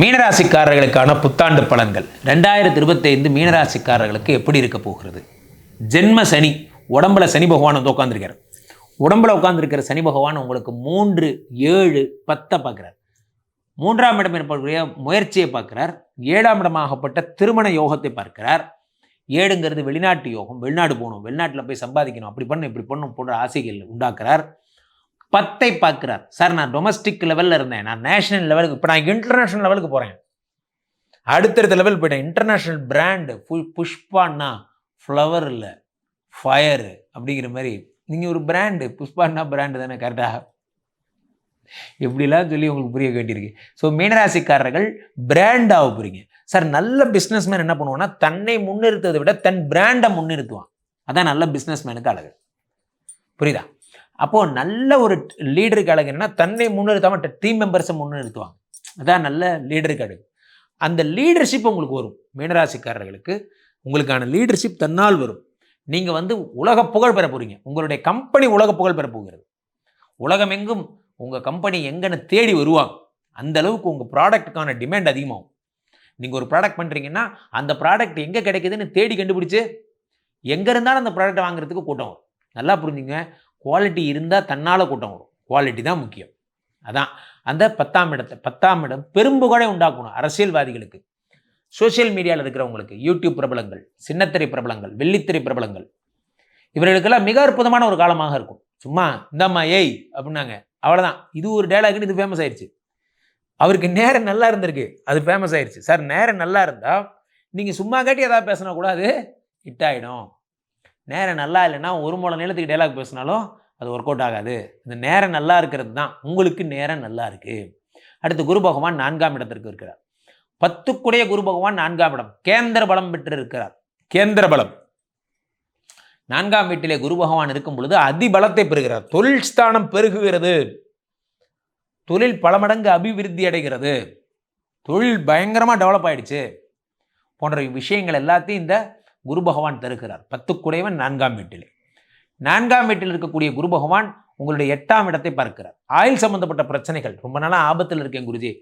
மீனராசிக்காரர்களுக்கான புத்தாண்டு பலன்கள். ரெண்டாயிரத்தி இருபத்தைந்து மீனராசிக்காரர்களுக்கு எப்படி இருக்க போகிறது? ஜென்ம சனி உடம்புல சனி பகவான் வந்து உட்காந்துருக்கார் உடம்புல உட்காந்துருக்கிற சனி பகவான் உங்களுக்கு மூன்று ஏழு பத்தை பார்க்குறார். மூன்றாம் இடம் எனப்படக்கூடிய முயற்சியை பார்க்கிறார். ஏழாம் இடமாகப்பட்ட திருமண யோகத்தை பார்க்கிறார். ஏழுங்கிறது வெளிநாட்டு யோகம் வெளிநாடு போகணும் வெளிநாட்டில் போய் சம்பாதிக்கணும் அப்படி பண்ணணும் இப்படி பண்ணணும் போன்ற ஆசைகள் உண்டாக்குறார். பத்தை பார்க்குறார். சார் நான் டொமஸ்டிக் லெவலில் இருந்தேன். நான் நேஷனல் லெவலுக்கு இப்போ நான் இன்டர்நேஷ்னல் லெவலுக்கு போகிறேன் அடுத்தடுத்த லெவல் போயிட்டேன். இன்டர்நேஷ்னல் பிராண்டு ஃபுல் புஷ்பான்னா ஃப்ளவர் இல்லை ஃபயரு அப்படிங்கிற மாதிரி. நீங்கள் ஒரு பிராண்டு புஷ்பான்னா பிராண்டு தானே கரெக்டாக எப்படிலாம் சொல்லி உங்களுக்கு புரிய வேண்டியிருக்கு. ஸோ மீனராசிக்காரர்கள் பிராண்டாக போகிறீங்க சார் நல்ல பிஸ்னஸ்மேன் என்ன பண்ணுவான்னா தன்னை முன்னிறுத்ததை விட தன் பிராண்டை முன்னிறுத்துவான். அதான் நல்ல பிஸ்னஸ்மேனுக்கு அழகு. புரியுதா? அப்போது நல்ல ஒரு லீடருக்கு அழகு என்னன்னா தன்னை முன்னிறுத்தாமல் டீம் மெம்பர்ஸை முன்னிறுத்துவாங்க. அதான் நல்ல லீடருக்கு அழகு அந்த லீடர்ஷிப் உங்களுக்கு வரும் மீனராசிக்காரர்களுக்கு. உங்களுக்கான லீடர்ஷிப் தன்னால் வரும். நீங்கள் வந்து உலக புகழ் பெற போகிறீங்க உங்களுடைய கம்பெனி உலக புகழ் பெற போகிறது. உலகமெங்கும் உங்கள் கம்பெனி எங்கன்னு தேடி வருவாங்க. அந்த அளவுக்கு உங்கள் ப்ராடக்ட்டுக்கான டிமாண்ட் அதிகமாகும். நீங்கள் ஒரு ப்ராடக்ட் பண்ணுறீங்கன்னா அந்த ப்ராடக்ட் எங்கே கிடைக்குதுன்னு தேடி கண்டுபிடிச்சி எங்கே இருந்தாலும் அந்த ப்ராடக்ட்டை வாங்குறதுக்கு கூட்டம் நல்லா புரிஞ்சுங்க. குவாலிட்டி இருந்தால் தன்னால் கூட்டம் வரும் குவாலிட்டி தான் முக்கியம். அதான். அந்த பத்தாம் இடத்தை பத்தாம் இடம் பெரும்புகழை உண்டாக்கணும் அரசியல்வாதிகளுக்கு. சோஷியல் மீடியாவில் இருக்கிறவங்களுக்கு யூடியூப் பிரபலங்கள் சின்னத்திரை பிரபலங்கள் வெள்ளித்திரை பிரபலங்கள். இவர்களுக்கெல்லாம் மிக அற்புதமான ஒரு காலமாக இருக்கும். சும்மா இந்தாம்மா ஏய் அப்படின்னாங்க. அவ்வளோதான் இது ஒரு டேலாக்னு இது ஃபேமஸ் ஆயிடுச்சு அவருக்கு நேரம் நல்லா இருந்திருக்கு. அது ஃபேமஸ் ஆயிடுச்சு சார் நேரம் நல்லா இருந்தால் நீங்கள் சும்மா காட்டி எதாவது பேசினா கூட அது ஹிட் ஆகிடும் நேரம் நல்லா இல்லைன்னா ஒரு மூல நேரத்துக்கு டைலாக் பேசினாலும் அது ஒர்க் அவுட் ஆகாது. இந்த நேரம் நல்லா இருக்கிறது தான். உங்களுக்கு நேரம் நல்லா இருக்குது அடுத்து குரு பகவான் நான்காம் இடத்திற்கு இருக்கிறார். பத்துக்குடைய குரு பகவான் நான்காம் இடம். கேந்திர பலம் பெற்று இருக்கிறார் கேந்திர பலம். நான்காம் வீட்டிலே குரு பகவான் இருக்கும் பொழுது அதிபலத்தை பெறுகிறார். தொழில் ஸ்தானம் பெருகுகிறது. தொழில் பல மடங்கு அபிவிருத்தி அடைகிறது. தொழில் பயங்கரமாக டெவலப் ஆயிடுச்சு. போன்ற விஷயங்கள் எல்லாத்தையும் இந்த குரு பகவான் தருகிறார். பத்துக்குடையவன் நான்காம் வீட்டிலே. நான்காம் வீட்டில் இருக்கக்கூடிய குரு பகவான் உங்களுடைய எட்டாம் இடத்தை பார்க்கிறார். ஆயுள் சம்பந்தப்பட்ட பிரச்சனைகள். ரொம்ப நாளாக ஆபத்தில் இருக்கேன் குருஜி.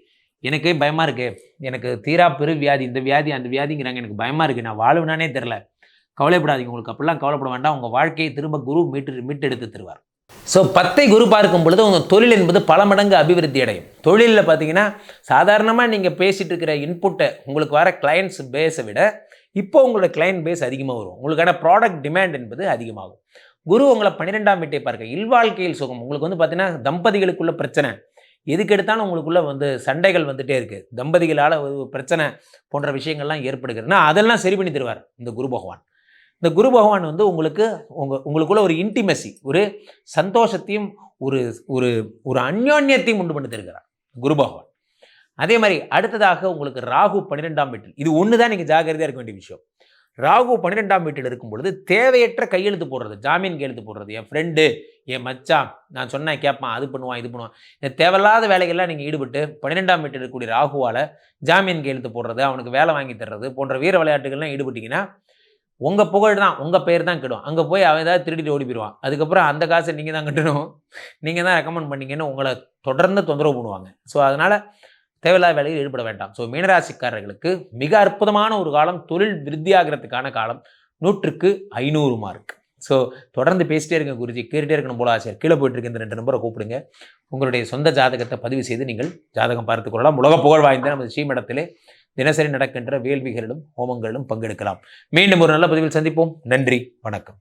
எனக்கு பயமாக இருக்கு. எனக்கு தீரா பெரு வியாதி இந்த வியாதி அந்த வியாதிங்கிறாங்க. எனக்கு பயமாக இருக்குது நான் வாழ்வுனானே தெரில கவலைப்படாதீங்க. உங்களுக்கு அப்படிலாம் கவலைப்பட வேண்டாம். உங்கள் வாழ்க்கையை திரும்ப குரு மீட்டு மீட்டெடுத்து தருவார். ஸோ பத்தை குரு பார்க்கும் பொழுது உங்கள் தொழில் என்பது பல மடங்கு அபிவிருத்தி அடையும். தொழிலில் பார்த்தீங்கன்னா சாதாரணமாக நீங்கள் பேசிகிட்டு இருக்கிற இன்புட்டை உங்களுக்கு வர கிளைண்ட்ஸ் பேஸை விட இப்போ உங்களோட கிளைண்ட் பேஸ் அதிகமாக வரும். உங்களுக்கான ப்ராடக்ட் டிமாண்ட் என்பது அதிகமாகும். குரு உங்களை பன்னிரெண்டாம் வீட்டை பார்க்க இல்வாழ்க்கையில் சுகம். உங்களுக்கு வந்து பார்த்தீங்கன்னா தம்பதிகளுக்குள்ள பிரச்சனை. எதுக்கு எடுத்தாலும் உங்களுக்குள்ளே வந்து சண்டைகள் வந்துகிட்டே இருக்குது தம்பதிகளால் ஒரு பிரச்சனை போன்ற விஷயங்கள்லாம் ஏற்படுகிறதுனா அதெல்லாம் சரி பண்ணி தருவார் இந்த குரு பகவான். இந்த குரு பகவான் வந்து உங்களுக்கு உங்க உங்களுக்குள்ள ஒரு இன்டிமெசி ஒரு சந்தோஷத்தையும் ஒரு ஒரு ஒரு அந்யோன்யத்தையும் உண்டு பண்ணி தருகிறார் குரு பகவான். அதே மாதிரி அடுத்ததாக உங்களுக்கு ராகு பன்னிரெண்டாம் வீட்டில் இது ஒன்று தான் நீங்கள் ஜாகிரதையாக இருக்க வேண்டிய விஷயம். ராகு பன்னிரெண்டாம் வீட்டில் இருக்கும் பொழுது தேவையற்ற கையெழுத்து போடுறது ஜாமீன் கையெழுத்து போடுறது என் ஃப்ரெண்டு என் மச்சான் நான் சொன்னேன் கேட்பான் அது பண்ணுவான் இது பண்ணுவான். இந்த தேவையில்லாத வேலைகள்லாம் நீங்கள் ஈடுபட்டு பன்னிரெண்டாம் வீட்டில் இருக்கக்கூடிய ராகுவால் ஜாமீன் கையெழுத்து போடுறது அவனுக்கு வேலை வாங்கி தர்றது போன்ற வீர விளையாட்டுகள்லாம் ஈடுபட்டிங்கன்னா உங்கள் புகழ் தான் உங்கள் பேர் தான் கெடும். அங்கே போய் அவன் ஏதாவது திருடிட்டு ஓடி போயிடுவான் அதுக்கப்புறம் அந்த காசை நீங்கள் தான் கட்டணும். நீங்கள் தான் ரெக்கமெண்ட் பண்ணீங்கன்னு உங்களை தொடர்ந்து தொந்தரவு பண்ணுவாங்க. ஸோ அதனால் தேவையில்லாத வேலையில் ஈடுபட வேண்டாம். ஸோ மீனராசிக்காரர்களுக்கு மிக அற்புதமான ஒரு காலம் தொழில் விருத்தியாகிறதுக்கான காலம் நூற்றுக்கு ஐநூறு மார்க் ஸோ தொடர்ந்து பேசிட்டே இருங்க குருஜி. கேட்டுட்டே இருக்கணும் போல ஆசிரியர் கீழே போயிட்டு இருக்க இந்த ரெண்டு நம்பரை கூப்பிடுங்க. உங்களுடைய சொந்த ஜாதகத்தை பதிவு செய்து நீங்கள் ஜாதகம் பார்த்துக் கொள்ளலாம். உலக புகழ் வாய்ந்த நமது ஸ்ரீமடத்திலே தினசரி நடக்கின்ற வேள்விகளிலும் ஹோமங்களிலும் பங்கெடுக்கலாம். மீண்டும் ஒரு நல்ல பதிவில் சந்திப்போம். நன்றி வணக்கம்.